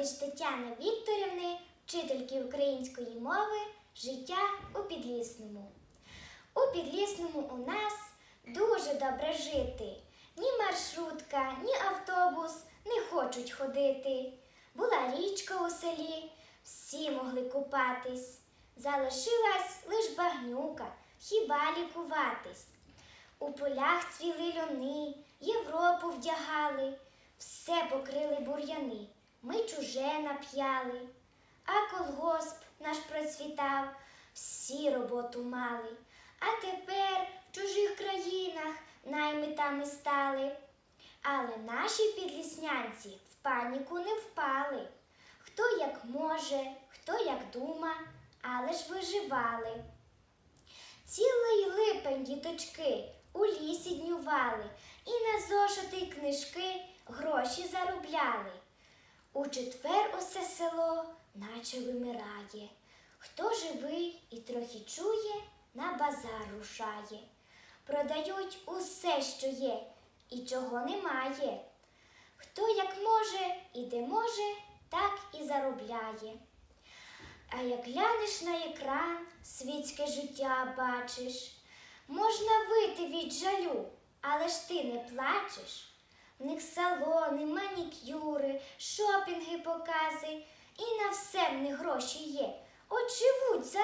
Оповідиш Тетяни Вікторівни, вчительки української мови, життя у Підлісному. У Підлісному у нас дуже добре жити. Ні маршрутка, ні автобус не хочуть ходити. Була річка у селі, всі могли купатись. Залишилась лиш багнюка, хіба лікуватись. У полях цвіли льони, Європу вдягали, все покрили бур'яни, ми чуже нап'яли. А колгосп наш процвітав, всі роботу мали. А тепер в чужих країнах наймитами стали. Але наші підліснянці в паніку не впали. Хто як може, хто як дума, але ж виживали. Цілий липень діточки у лісі днювали і на зошити книжки гроші заробляли. У четвер усе село наче вимирає. Хто живий і трохи чує, на базар рушає. Продають усе, що є, і чого немає. Хто як може і де може, так і заробляє. А як глянеш на екран, світське життя бачиш, можна вити від жалю, але ж ти не плачеш. В них салони, шопінги, покази, і на все в них гроші є. От живуть зарази.